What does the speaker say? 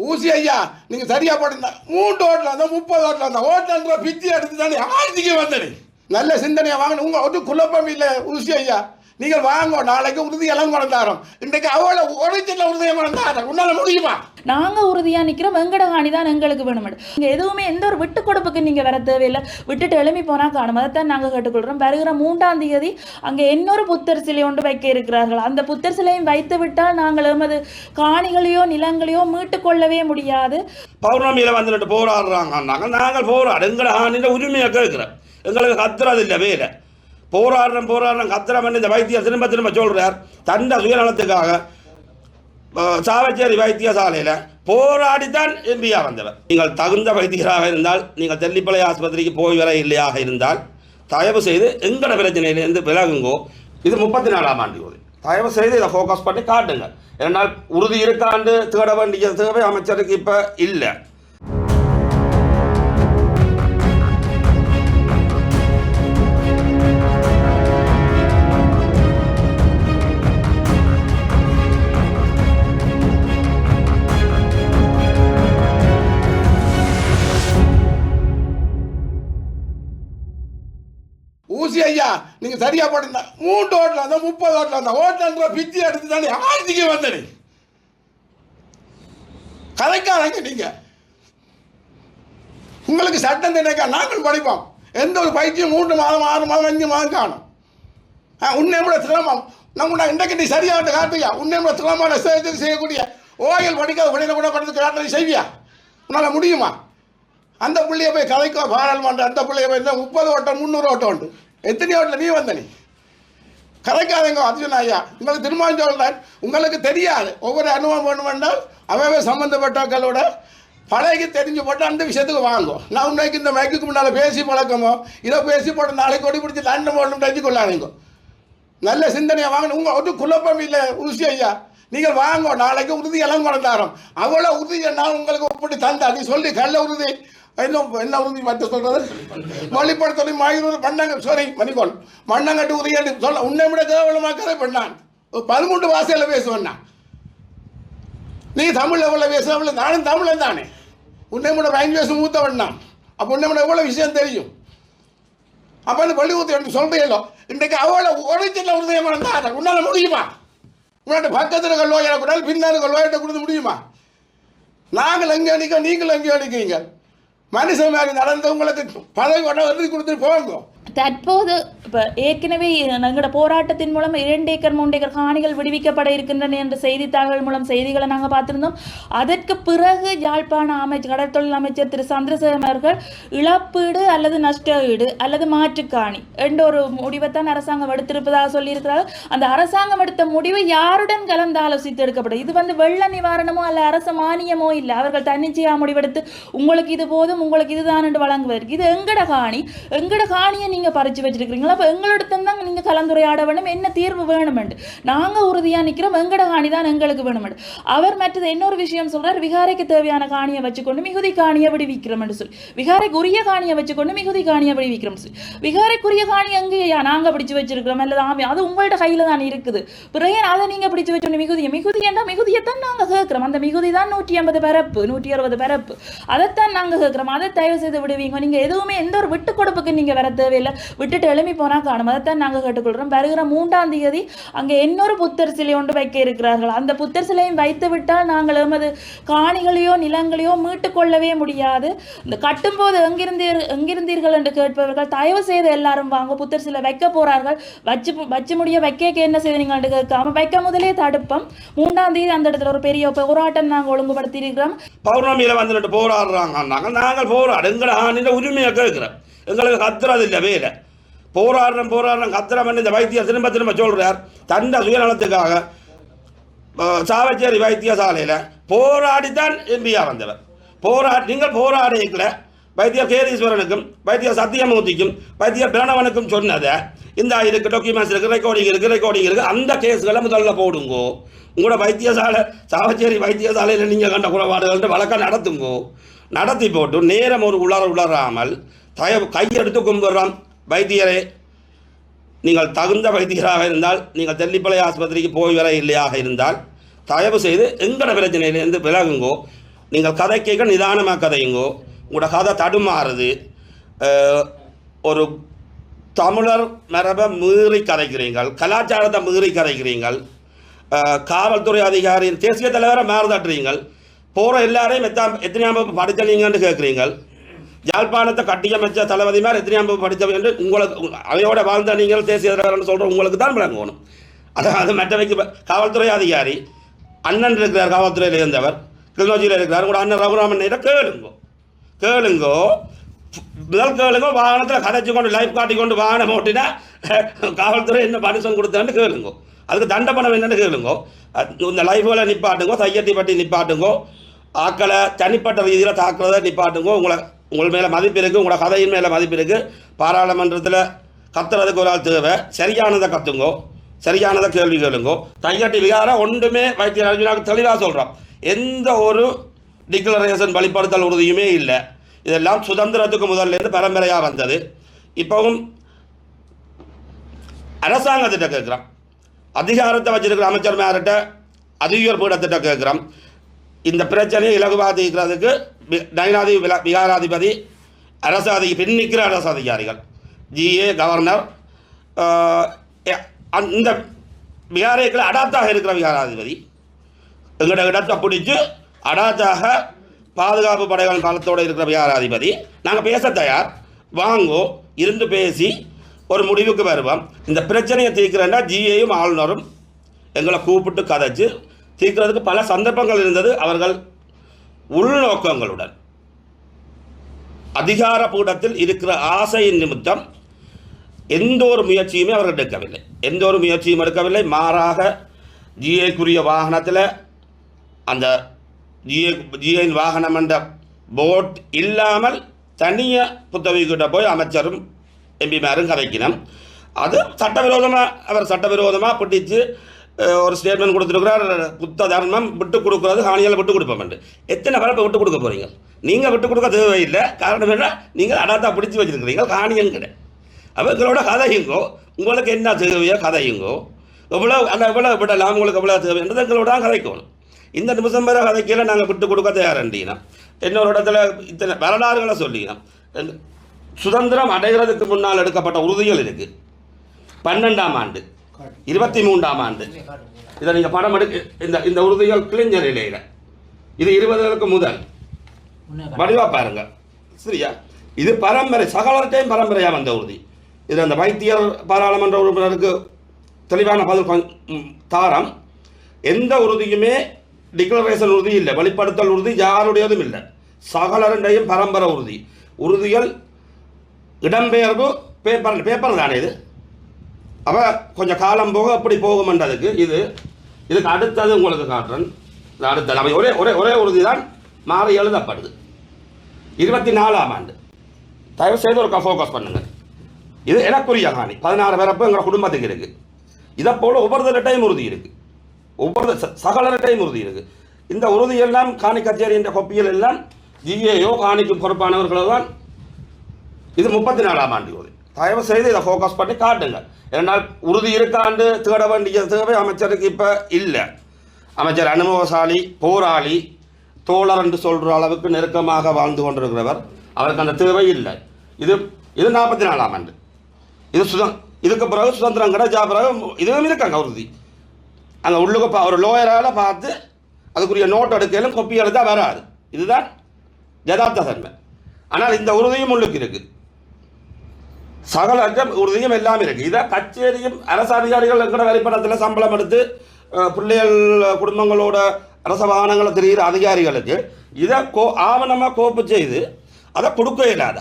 ஊசி ஐயா நீங்க சரியா போட்டிருந்தா மூன்று ஓட்டில் இருந்தா முப்பது ஓட்டில் இருந்தா ஓட்டுன்ற பித்தி எடுத்து தானே ஆட்சிக்கு வந்தனே. நல்ல சிந்தனையை வாங்கணும். உங்க ஒரு குழப்பம் இல்லை ஊசி ஐயா. நீங்கள் வாங்க நாளைக்கு உறுதி எல்லாம் கொண்டாரோம் இன்றைக்கு அவ்வளோ ஒரிஜினல் உறுதியை கொண்டாரோம் உன்னால முடியுமா? நாங்க உறுதியா நிக்கிறோம். வெங்கட காணி தான் எங்களுக்கு வேணும் நீங்க எதுவுமே எந்த ஒரு விட்டு கொடுப்புக்கு நீங்க வர தேவையில்லை. விட்டுட்டு எழுப்பி போனா காணும்? அதைத்தான் நாங்க கேட்டுக்கொள்றோம். வருகிற மூன்றாம் தேதி அங்க இன்னொரு புத்தர் சிலை ஒன்று வைக்க இருக்கிறார்கள். அந்த புத்தர் சிலையும் வைத்து விட்டால் நாங்கள் எமது காணிகளையோ நிலங்களையோ மீட்டுக் கொள்ளவே முடியாது. பௌர்ணமியில் வந்துட்டு போராடுறாங்க நாங்கள் நாங்கள் போராடு எங்களை ஆணின்ற உரிமையை கேட்குறோம். எங்களுக்கு கத்துறது இல்லை வேலை. போராடுறோம் போராடுறோம் கத்துறோம் இந்த வைத்தியர் திரும்ப திரும்ப சொல்கிறார் தண்ட சுயநலத்துக்காக சாவச்சேரி வைத்தியசாலையில் போராடித்தான் எம்பியாக வந்தவர். நீங்கள் தகுந்த வைத்தியராக இருந்தால் நீங்கள் தெல்லிப்பளை ஆஸ்பத்திரிக்கு போய் வர இல்லையாக இருந்தால் தயவு செய்து எங்கட பிரச்சனையிலேருந்து விலகுங்கோ. இது முப்பத்தி நாலாம் ஆண்டு யோதி. தயவு செய்து இதை ஃபோக்கஸ் பண்ணி காட்டுங்க ஏன்னால் உறுதி இருக்காண்டு தேட வேண்டிய தேவை அமைச்சருக்கு இப்போ இல்லை. ஊசி ஐயா நீங்க சரியா போட்டிருந்தா மூன்று ஓட்டில் இருந்தால் முப்பது ஓட்டில் இருந்தா ஓட்டுன்ற பித்தி எடுத்து தானே ஆட்சிக்கு வந்தனே. கதைக்காரங்க நீங்க. உங்களுக்கு சட்டம் திணைக்கா நாங்கள் படிப்போம். எந்த ஒரு பயிற்சியும் மூன்று மாதம் ஆறு மாதம் அஞ்சு மாதம் காணும். ஆ, உன்னை விட சிரமம். நம்ம நான் இன்றைக்கு நீ சரியாக காட்டுவியா உன்னை விட சிரமமான சேவை செய்யக்கூடிய ஓயல் படிக்காத உடனே கூட படுத்து காட்டுறது செய்வியா? உன்னால் முடியுமா? அந்த பிள்ளைய போய் கதைக்கோ பாராளுமன்றம் அந்த பிள்ளைய போய் முப்பது ஓட்டம் முந்நூறு ஓட்டம் உண்டு. எத்தனை ஓட்டில் நீ வந்த நீ. கலைக்காதங்க அர்ஜுன் ஐயா. உங்களுக்கு திரும்ப சொல்றேன் உங்களுக்கு தெரியாது. ஒவ்வொரு அனுபவம் வேணுமென்றால் அவவே சம்மந்தப்பட்டவர்களோட பழகி தெரிஞ்சு போட்டு அந்த விஷயத்துக்கு வாங்கும் நான் உன்னைக்கு இந்த மைக்குக்கு முன்னால் பேசி பழக்கமோ இதை பேசி போட்டு நாளைக்கு கொடி பிடிச்சி லண்டன் போடணும் தெரிஞ்சு கொள்ளாதீங்க. நல்ல சிந்தனையை வாங்கணும். உங்கள் ஒரு குழப்பம் இல்லை உசி ஐயா. நீங்கள் வாங்க. நாளைக்கு உறுதி எல்லாம் கொண்டாரோம் அவ்வளோ உறுதி நான் உங்களுக்கு ஒப்பிட்டு தந்தா நீ சொல்லி கள்ள உறுதி. என்ன என்ன உறுதி மற்ற சொல்றது? மொழிப்படுத்தலை மாயூர் பண்ணாங்க சாரி மணிக்கோள் மண்ணங்கட்டு உறுதி சொல்ல உன்னை விட கேவலமாக பண்ணான். ஒரு பதிமூன்று வாசையில் பேசுவேன் நீ தமிழ் எவ்வளோ பேசுறவள நானும் தமிழன் தானே. உன்னை விட லாங்குவேஜ் மூத்தவன் நான். அப்போ உன்னை விட எவ்வளோ விஷயம் தெரியும்? அப்போ அந்த பள்ளி ஊற்றி எனக்கு சொல்கிறீங்களோ இன்றைக்கு அவ்வளோ ஒரிஜினல் உறுதியமாக இருந்தால் உன்னால் முடியுமா? உன்னால் பக்கத்தில் கொள்வா எனக்கு கூட பின்னால் கொள்வா என்கிட்ட கொடுத்து முடியுமா? நாங்கள் எங்கே அடிக்க நீங்களும் எங்கே அடிக்கிறீங்க மனுஷன் மாதிரி நடந்தவங்களுக்கு பதவி கொண்ட எழுதி கொடுத்துட்டு போங்க. தற்போது இப்போ ஏற்கனவே எங்களோட போராட்டத்தின் மூலம் இரண்டு ஏக்கர் மூன்று ஏக்கர் காணிகள் விடுவிக்கப்பட இருக்கின்றன என்ற செய்தித்தாள்கள் மூலம் செய்திகளை நாங்கள் பார்த்துருந்தோம். அதற்கு பிறகு யாழ்ப்பாண அமைச்சர் கடற்தொழில் அமைச்சர் திரு சந்திரசேகர் அவர்கள் இழப்பீடு அல்லது நஷ்ட ஈடு அல்லது மாற்றுக்காணி என்ற ஒரு முடிவைத்தான் அரசாங்கம் எடுத்திருப்பதாக சொல்லியிருக்கிறார் அந்த அரசாங்கம் எடுத்த முடிவு யாருடன் கலந்து ஆலோசித்து எடுக்கப்படும்? இது வந்து வெள்ள நிவாரணமோ அல்ல அரச மானியமோ இல்லை? அவர்கள் தன்னிச்சையாக முடிவெடுத்து உங்களுக்கு இது போதும் உங்களுக்கு இதுதான் என்று வழங்குவதற்கு. இது எங்கட காணி? எங்கட காணியை நீங்க பறிச்சு வச்சிருக்கிறீங்களா? அப்போ எங்களிடத்தான் தான் நீங்க கலந்துரையாட வேண்டும். என்ன தீர்வு வேணுமெண்டு நாங்க உறுதியா நிக்கிறோம். எங்கட காணி தான் எங்களுக்கு வேணுமெண்டு அவர் மற்றது இன்னொரு விஷயம் சொல்கிறார் விகாரைக்கு தேவையான காணியை வச்சுக்கொண்டு மிகுதி காணியை விடுவிக்கிறோம் என்று சொல்லி. விகாரைக்கு உரிய காணியை வச்சுக்கொண்டு மிகுதி காணியை விடுவிக்கிறோம் சொல்லி. விகாரைக்குரிய காணி எங்கேயா? நாங்க பிடிச்சு வச்சிருக்கிறோம். அல்லது ஆமி அது உங்கள்ட்ட கையில் தான் இருக்குது. பிறகு அதை நீங்க பிடிச்சு வச்சோன்னு மிகுதியை மிகுதி என்றால் மிகுதியை தான் நாங்க கேட்குறோம். அந்த மிகுதி தான் நூற்றி ஐம்பது பரப்பு நூற்றி அறுபது பரப்பு. அதைத்தான் நாங்க கேட்குறோம். அதை தயவு செய்து விடுவீங்க. நீங்க எதுவுமே எந்த ஒரு விட்டு கொடுப்புக்கு நீங்க வர தேவையில்லை விட்டுட்டு எழுப்பி போனா காணும். அதைத்தான் நாங்க கேட்டுக்கொள்றோம். வருகிற மூன்றாம் தேதி அங்கே இன்னொரு புத்தர் சிலை ஒன்று வைக்க இருக்கிறார்கள். அந்த புத்தர் சிலையும் வைத்து விட்டால் நாங்கள் எமது காணிகளையோ நிலங்களையோ மீட்டு கொள்ளவே முடியாது. இந்த கட்டும்போது எங்கிருந்தீர் எங்கிருந்தீர்கள் என்று கேட்பவர்கள் தயவு செய்து எல்லாரும் வாங்க. புத்தர் சிலை வைக்க போறார்கள். வச்சு வச்சு முடிய வைக்க என்ன செய்தீங்க என்று கேட்காம வைக்க முதலே தடுப்போம். மூன்றாம் தேதி அந்த இடத்துல ஒரு பெரிய போராட்டம் நாங்கள் ஒழுங்குபடுத்தி இருக்கிறோம் பௌர்ணமியில் வந்துட்டு போராடுறாங்க. நாங்கள் நாங்கள் போராடு எங்களை உரிமையை கேட்குறோம் எங்களுக்கு கத்துறது இல்லை வேலை. போராடுறோம் போராடுறோம் கத்துறோம் இந்த வைத்தியர் திரும்ப திரும்ப சொல்கிறார் தண்டை சுயநலத்துக்காக சாவச்சேரி வைத்தியசாலையில் போராடித்தான் எம்பியாக வந்தவர். போரா நீங்கள் போராடிக்கல வைத்தியர் கேதீஸ்வரனுக்கும் வைத்தியர் சத்தியமூர்த்திக்கும் வைத்தியர் பிரணவனுக்கும் சொன்னதை இந்த இருக்கு டாக்குமெண்ட்ஸ் இருக்குது ரெக்கார்டிங் இருக்குது ரெக்கார்டிங் இருக்குது அந்த கேஸ்களை முதல்ல போடுங்கோ. உங்களோட வைத்தியசாலை சாவச்சேரி வைத்தியசாலையில் நீங்கள் கண்ட குறைபாடுகள் வழக்கம் நடத்துங்கோ. நடத்தி போட்டு நேரம் ஒரு உளர உளராமல் தயவு கையெடுத்து கும்பிடுறோம். வைத்தியரே நீங்கள் தகுந்த வைத்தியராக இருந்தால் நீங்கள் தெல்லிப்பளை ஆஸ்பத்திரிக்கு போய் வர இல்லையாக இருந்தால் தயவு செய்து எங்கட பிரச்சனையிலேருந்து விலகுங்கோ. நீங்கள் கதை கேட்க நிதானமாக கதையுங்கோ. உங்களோட கதை தடுமாறுது. ஒரு தமிழர் மரபை மீறி கதைக்கிறீங்கள் கலாச்சாரத்தை மீறி கதைக்கிறீங்கள் காவல்துறை அதிகாரியின் தேசிய தலைவரை மாறுதட்டுறீங்கள் போகிற எல்லாரையும் எத்தா எத்தனையாம் வகுப்பு படித்தீங்கன்னு கேட்குறீங்கள் யாழ்ப்பாணத்தை கட்டியமைச்ச தளபதி மாதிரி எத்தனையாம் வகுப்பு என்று உங்களுக்கு அவையோட வாழ்ந்த நீங்கள் தேசிய தலைவர்னு சொல்கிற உங்களுக்கு தான் விளங்கணும். அதாவது மற்றவைக்கு காவல்துறை அதிகாரி அண்ணன் இருக்கிறார் காவல்துறையில் இருந்தவர் கிளிநொச்சியில் இருக்கிறார் உங்களோட அண்ணன் ரகுராமன் கேளுங்கோ. கேளுங்கோ. முதல் கேளுங்க வாகனத்தில் கதைச்சு கொண்டு லைஃப் காட்டி கொண்டு வாகனம் ஓட்டினா காவல்துறை என்ன பனிஷன் கொடுத்தான்னு கேளுங்கோ. அதுக்கு தண்டை பணம் என்னன்னு கேளுங்கோ. இந்த லைஃப்பில் நிப்பாட்டுங்கோ தையட்டி பட்டி நிப்பாட்டுங்கோ. ஆக்களை தனிப்பட்ட ரீதியில் தாக்குறதை நிப்பாட்டுங்கோ. உங்களை உங்கள் மேலே மதிப்பு இருக்குது உங்களோட கதையின் மேலே மதிப்பு இருக்குது பாராளுமன்றத்தில் கத்துறதுக்கு ஒரு ஆள் தேவை. சரியானதை கத்துங்கோ. சரியானதை கேள்வி கேளுங்கோ. தையாட்டி விகாரம் ஒன்றுமே வைத்திய அர்ஜுனாவுக்கு தெளிவாக சொல்கிறோம் எந்த ஒரு டிக்ளரேஷன் வழிபடுத்தல் உறுதியுமே இல்லை. இதெல்லாம் சுதந்திரத்துக்கு முதல்லேருந்து பரம்பரையாக வந்தது. இப்போவும் அரசாங்கத்திட்ட கேட்குறோம் அதிகாரத்தை வச்சிருக்கிற அமைச்சர் மேரிட்ட அதிகார பீடத்திட்ட கேட்குறோம் இந்த பிரச்சனையை இலகுவாக தீர்க்கிறதுக்கு நயனாதி விகாராதிபதி அரசு அதி பின்னிக்கிற அரசு அதிகாரிகள் ஜிஏ கவர்னர் அந்த- இந்த விகாரைக்குள்ள அடாத்தாக இருக்கிற விகாராதிபதி. எங்களோட இடத்தை பிடிச்சி அடாத்தாக பாதுகாப்பு படைகள் பலத்தோடு இருக்கிற விகாராதிபதி. நாங்கள் பேச தயார். வாங்கோ இருந்து பேசி ஒரு முடிவுக்கு வருவோம். இந்த பிரச்சனையை தீர்க்கிறேன்னா ஜிஏயும் ஆளுநரும் எங்களை கூப்பிட்டு கதைச்சு தீர்க்கிறதுக்கு பல சந்தர்ப்பங்கள் இருந்தது. அவர்கள் உள்நோக்கங்களுடன். அதிகார பீடத்தில் இருக்கிற ஆசையின் நிமித்தம் எந்த ஒரு முயற்சியுமே அவர்கள் எடுக்கவில்லை. எந்த ஒரு முயற்சியும் எடுக்கவில்லை. மாறாக ஜிஏக்குரிய வாகனத்தில் அந்த ஜிஏ ஜிஏன் வாகனம் என்ற போட் இல்லாமல் தனியாக புத்தகக்கிட்ட போய் அமைச்சரும் எம்பிமாரும் கதைக்கினோம். அது சட்டவிரோதமாக அவர் சட்டவிரோதமாக பிடிச்சு ஒரு ஸ்டேட்மெண்ட் கொடுத்துருக்குறார் புத்த தர்மம் விட்டு கொடுக்குறது ஹானியால் விட்டு கொடுப்பேன் எத்தனை பரப்பை விட்டு கொடுக்க போகிறீங்க நீங்கள் விட்டு கொடுக்க தேவையில்லை காரணம் என்ன நீங்கள் அடாத்தா பிடிச்சி வச்சுருக்கிறீங்க காணியம் கிடையாது அவங்களோட கதையுங்கோ உங்களுக்கு என்ன தேவையோ கதையுங்கோ எவ்வளோ அந்த எவ்வளோ விடலாம் உங்களுக்கு எவ்வளோ தேவைன்றது எங்களோட கதைக்கணும் இந்த நிமிஷம் வரை கதைக்கையில் நாங்கள் விட்டு கொடுக்க தயாரண்டினா இன்னொரு இடத்துல இத்தனை வரலாறுகளை சொல்லினா சுதந்திரம் அடைகிறதுக்கு முன்னால் எடுக்கப்பட்ட உறுதிகள் இருக்குது பன்னெண்டாம் ஆண்டு இருபத்தி மூன்றாம் ஆண்டு. இதை நீங்கள் படம் எடுக்க இந்த இந்த உறுதிகள் கிழிஞ்ச நிலையில் இது இருபதுகளுக்கு முதல். வடிவா பாருங்க. சரியா? இது பரம்பரை சகலத்தையும் பரம்பரையாக வந்த உறுதி. இது அந்த வைத்தியர் பாராளுமன்ற உறுப்பினருக்கு தெளிவான பதில் தாரம். எந்த உறுதியுமே டிக்ளரேஷன் உறுதி இல்லை. வெளிப்படுத்தல் உறுதி யாருடையதும் இல்லை. சகலருடையும் பரம்பரை உறுதி. உறுதிகள் இடம்பெயர்வு பேப்பர் பேப்பர் தானே இது? அப்போ கொஞ்சம் காலம் போக அப்படி போகும்ன்றதுக்கு இது. இதுக்கு அடுத்தது உங்களுக்கு காட்டுறேன். இது அடுத்தது. அவை ஒரே ஒரே ஒரே உறுதி தான் மாறி எழுதப்படுது. இருபத்தி நாலாம் ஆண்டு. தயவு செய்து ஒரு ஃபோக்கஸ் பண்ணுங்கள் இது எனக்குரிய காணி. பதினாறு பிறப்பு எங்கள் குடும்பத்துக்கு இருக்குது இதை போல் ஒவ்வொரு டைம் உறுதி இருக்கு. ஒவ்வொரு ச- சகல டைம் உறுதி இருக்கு. இந்த உறுதி எல்லாம் காணி கச்சேரி என்ற கொப்பியில் எல்லாம் ஜிஏயோ காணிக்கு பொறுப்பானவர்களோ தான் இது முப்பத்தி நாலாம் ஆண்டு உறுதி. தயவு செய்து இதை ஃபோக்கஸ் பண்ணி காட்டுங்க. ஏன்னால் உறுதி இருக்காண்டு தேட வேண்டிய தேவை அமைச்சருக்கு இப்போ இல்லை. அமைச்சர் அனுபவசாலி போராளி தோழர் என்று சொல்கிற அளவுக்கு நெருக்கமாக வாழ்ந்து கொண்டிருக்கிறவர். அவருக்கு அந்த தேவை இல்லை. இது இது நாற்பத்தி நாலாம் ஆண்டு. இது சுத இதுக்கு பிறகு சுதந்திரம் கிடைச்சா பிறகு இதுவும் இருக்காங்க உறுதி. அந்த உள்ளுக்கு பா- ஒரு லோயரால் பார்த்து அதுக்குரிய நோட் எடுக்கையிலும் கொப்பி எழுதா வராது. இதுதான் யதார்த்த தன்மை. ஆனால் இந்த உறுதியும் உள்ளுக்கு இருக்குது சகல அஞ்சம் உறுதியும் எல்லாம் இருக்கு. இதை கச்சேரியும் அரசு அதிகாரிகள் எங்கட வரிப்பணத்தில் சம்பளம் எடுத்து பிள்ளைகள் குடும்பங்களோட அரச வாகனங்களை தெரிகிற அதிகாரிகளுக்கு இதை கோ ஆவணமாக கோப்பு செய்து அதை கொடுக்க இயலாத